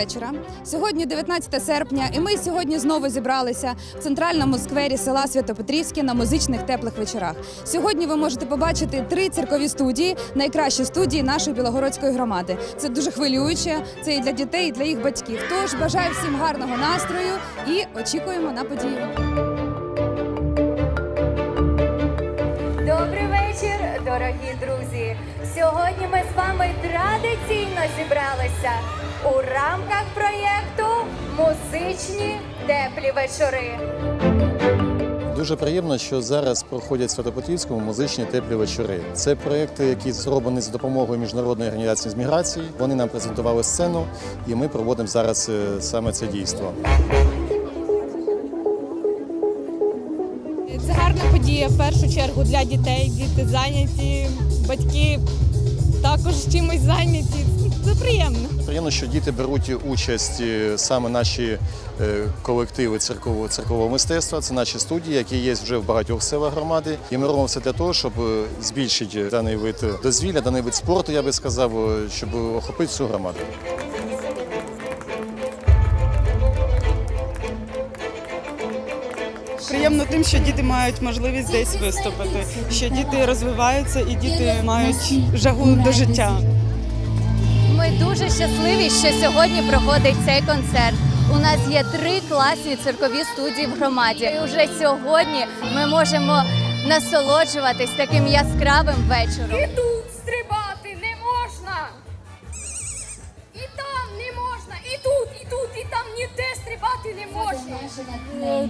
вечора. Сьогодні 19 серпня, і ми сьогодні знову зібралися в центральному сквері села Святопетрівське на музичних теплих вечорах. Сьогодні ви можете побачити три циркові студії, найкращі студії нашої білогородської громади. Це дуже хвилююче. Це і для дітей, і для їх батьків. Тож бажаю всім гарного настрою і очікуємо на подію. Дорогі друзі! Сьогодні ми з вами традиційно зібралися у рамках проєкту Музичні теплі вечори. Дуже приємно, що зараз проходять в Святопетрівському музичні теплі вечори. Це проєкти, які зроблені за допомогою міжнародної організації з міграції. Вони нам презентували сцену, і ми проводимо зараз е, саме це дійство. Це гарна подія в першу чергу для дітей. Діти зайняті, батьки також чимось зайняті. Це приємно. Приємно, що діти беруть участь е, саме наші е, колективи церкового церкового мистецтва. Це наші студії, які є вже в багатьох селах громади. І ми робимо все для того, щоб е, збільшити даний вид дозвілля, даний вид спорту, я би сказав, щоб охопити всю громаду. Приємно тим, що діти мають можливість десь виступити, що діти розвиваються і діти мають жагу до життя. Ми дуже щасливі, що сьогодні проходить цей концерт. У нас є три класні циркові студії в громаді. І вже сьогодні ми можемо насолоджуватись таким яскравим вечором. Там не можна, і тут, і тут, і там ніде стрибати не можна.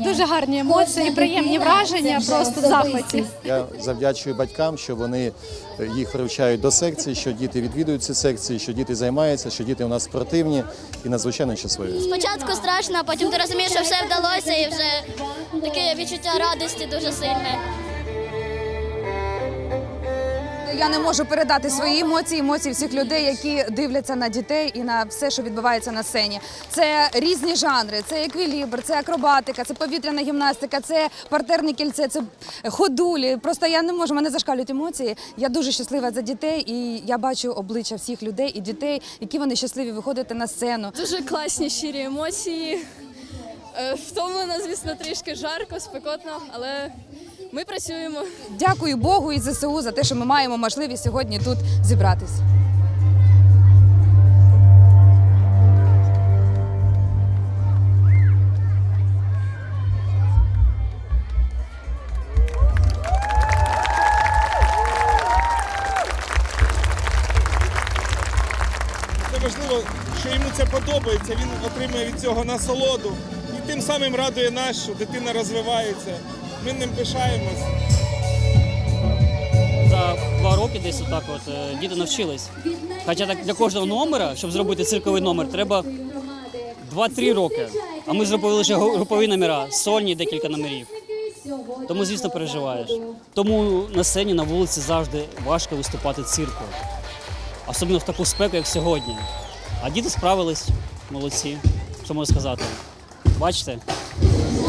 Дуже гарні емоції, приємні враження, просто в захваті. Я завдячую батькам, що вони е, їх привчають до секції, що діти відвідують ці секції, що діти займаються, що діти у нас спортивні і надзвичайно щасливі. Спочатку страшно, а потім ти розумієш, що все вдалося, і вже таке відчуття радості дуже сильне. Я не можу передати свої емоції, емоції всіх людей, які дивляться на дітей і на все, що відбувається на сцені. Це різні жанри, це еквілібр, це акробатика, це повітряна гімнастика, це партерне кільце, це ходулі. Просто я не можу, мене зашкалюють емоції. Я дуже щаслива за дітей, і я бачу обличчя всіх людей і дітей, які вони щасливі виходити на сцену. Дуже класні щирі емоції. Е, Втомлено, звісно, трішки жарко, спекотно, але ми працюємо. Дякую Богу і ЗСУ за те, що ми маємо можливість сьогодні тут зібратись. Це важливо, що йому це подобається, він отримує від цього насолоду тим самим радує нас, що дитина розвивається. Ми ним пишаємось. За два роки десь отак от е, діти навчились. Хоча так для кожного номера, щоб зробити цирковий номер, треба 2-3 роки. А ми зробили лише групові номера, сольні декілька номерів. Тому, звісно, переживаєш. Тому на сцені, на вулиці завжди важко виступати цирку. Особливо в таку спеку, як сьогодні. А діти справились, молодці. Що можу сказати? Бачите?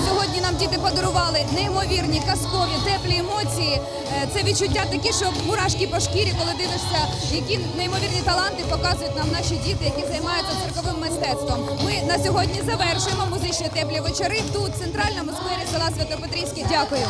Сьогодні нам діти подарували неймовірні, казкові, теплі емоції. Е, Це відчуття такі, що мурашки по шкірі, коли дивишся, які неймовірні таланти показують нам наші діти, які займаються цирковим мистецтвом. Ми на сьогодні завершуємо музичні теплі вечори тут, в центральному сквері села Святопетрівське. Дякую.